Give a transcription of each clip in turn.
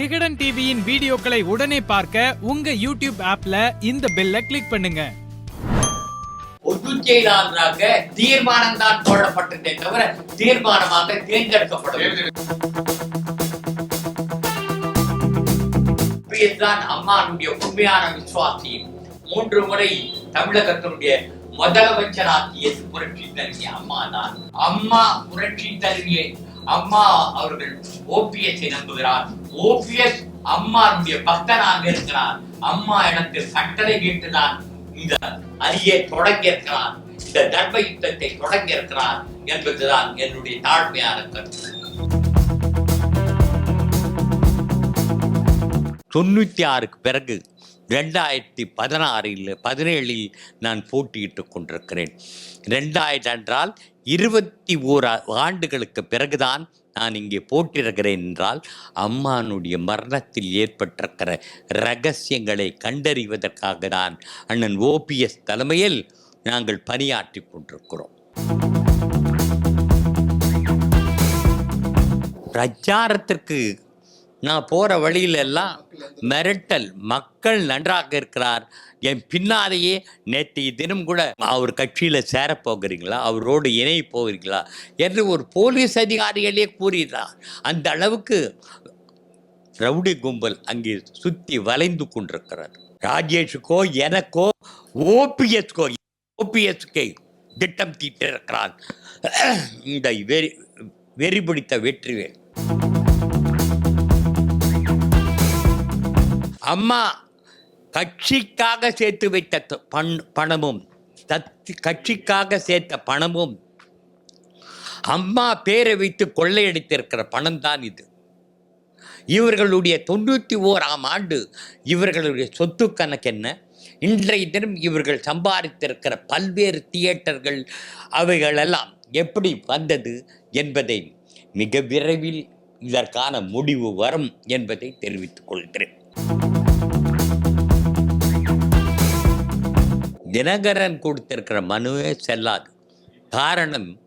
விகடன் டிவியின் வீடியோக்களை உடனே பார்க்க உங்க யூடியூப் ஆப்ல இந்த பெல்ல கிளிக் பண்ணுங்க. பொதுச் தீர்மானம் தான் போடப்பட்டதே தவிர தீர்மானமாக தேர்ந்தெடுக்கப்படவில்லை தான் அம்மானுடைய உண்மையான விசுவாசி மூன்று முறை தமிழகத்தினுடைய முதலமைச்சராகியது புரட்சி தலைவி அம்மா தான் அம்மா புரட்சி தலைவியை அம்மா அவர்கள் ஓபிஎஸ் நம்புகிறார். ஓபிஎஸ் அம்மாவுடைய பக்தனாக இருக்கிறார். அம்மா இடத்தில் கட்டளை கேட்டுதான் இந்த அணியை தொடங்கியிருக்கிறார் இந்த தர்ம யுத்தத்தை தொடங்கியிருக்கிறார் என்பதுதான் என்னுடைய தாழ்மையான கருத்து. தொண்ணூத்தி ஆறுக்கு பிறகு ரெண்டாயிரத்தி பதினாறில் பதினேழில் நான் போட்டியிட்டு கொண்டிருக்கிறேன். ரெண்டாயிரம் என்றால் இருபத்தி ஓர் ஆண்டுகளுக்கு பிறகுதான் நான் இங்கே போட்டிருக்கிறேன் என்றால் அம்மானுடைய மரணத்தில் ஏற்பட்டிருக்கிற ரகசியங்களை கண்டறிவதற்காக தான் அண்ணன் ஓபிஎஸ் தலைமையில் நாங்கள் பணியாற்றி கொண்டிருக்கிறோம். பிரச்சாரத்திற்கு நான் போகிற வழியிலெல்லாம் மிரட்டல். மக்கள் நன்றாக இருக்கிறார். என் பின்னாலேயே நேற்றைய தினம் கூட அவர் கட்சியில் சேரப்போகிறீங்களா? அவரோடு இணைய போகிறீங்களா? என்று ஒரு போலீஸ் அதிகாரிகளே கூறினார். அந்த அளவுக்கு ரவுடி கும்பல் அங்கே சுற்றி வளைந்து கொண்டிருக்கிறது. ராஜேஷுக்கோ எனக்கோ ஓபிஎஸ்கோ ஓபிஎஸ்கே திட்டம் தீட்டிருக்கிறான் இந்த வெறி வெறி பிடித்த வெற்றிவேல். அம்மா கட்சிக்காக சேர்த்து வைத்த பண் பணமும் தத் கட்சிக்காக சேர்த்த பணமும் அம்மா பேரை வைத்து கொள்ளையடித்திருக்கிற பணம் தான் இது. இவர்களுடைய தொண்ணூற்றி ஓராம் ஆண்டு இவர்களுடைய சொத்து கணக்கு என்ன? இன்றைய தினம் இவர்கள் சம்பாதித்திருக்கிற பல்வேறு தியேட்டர்கள் அவைகளெல்லாம் எப்படி வந்தது என்பதை மிக விரைவில் இதற்கான முடிவு வரும் என்பதை தெரிவித்துக் கொள்கிறேன். தினகரன் கொடுத்திருக்கிற மனுவே செல்லாது. காரணம்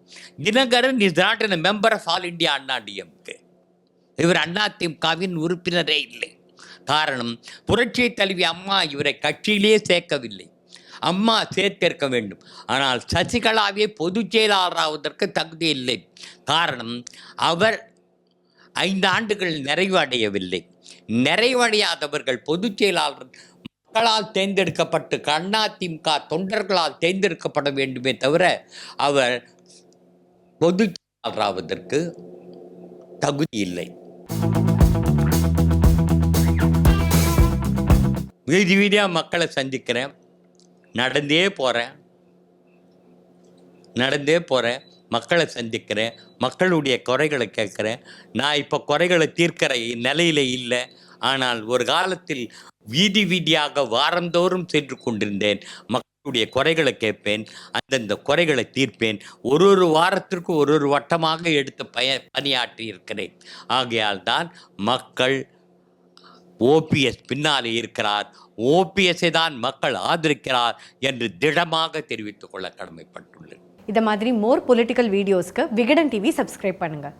Dinakaran is not a member of All India Anna DMK இவர் அதிமுகவின் உறுப்பினரே இல்லை. காரணம் புரட்சி தலைவி அம்மா இவரை கட்சியிலேயே சேர்க்கவில்லை. அம்மா சேர்த்திருக்க வேண்டும். ஆனால் சசிகலாவே பொதுச் செயலாளராவதற்கு தகுதி இல்லை. காரணம் அவர் ஐந்து ஆண்டுகள் நிறைவடையவில்லை நிறைவடையாதவர்கள் பொதுச் செயலாளர் மக்களால் தேர்ந்தெடுக்கப்பட்டு அதிமுக தொண்டர்களால் தேர்ந்தெடுக்கப்பட வேண்டுமே தவிர அவர் பொதுச் செயலாளராவதற்கு தகுதி இல்லை. வீதி வீதியாக மக்களை சந்திக்கிறேன். நடந்தே போகிறேன் நடந்தே போகிறேன் மக்களை சந்திக்கிறேன் மக்களுடைய குறைகளை கேட்குறேன். நான் இப்போ குறைகளை தீர்க்கிற நிலையில் இல்லை. ஆனால் ஒரு காலத்தில் வீதி வீதியாக வாரந்தோறும் சென்று கொண்டிருந்தேன். மக்களுடைய குறைகளை கேட்பேன் அந்தந்த குறைகளை தீர்ப்பேன். ஒரு ஒரு வாரத்திற்கு ஒரு ஒரு வட்டமாக எடுத்து பய பணியாற்றி இருக்கிறேன். ஆகையால் தான் மக்கள் ஓபிஎஸ் பின்னாலே இருக்கிறார். ஓபிஎஸ்ஸை தான் மக்கள் ஆதரிக்கிறார் என்று திடமாக தெரிவித்துக் கொள்ள கடமைப்பட்டுள்ளேன். இதை மாதிரி மோர் பொலிட்டிக்கல் வீடியோஸ்க்கு விகடன் டிவி சப்ஸ்கிரைப் பண்ணுங்கள்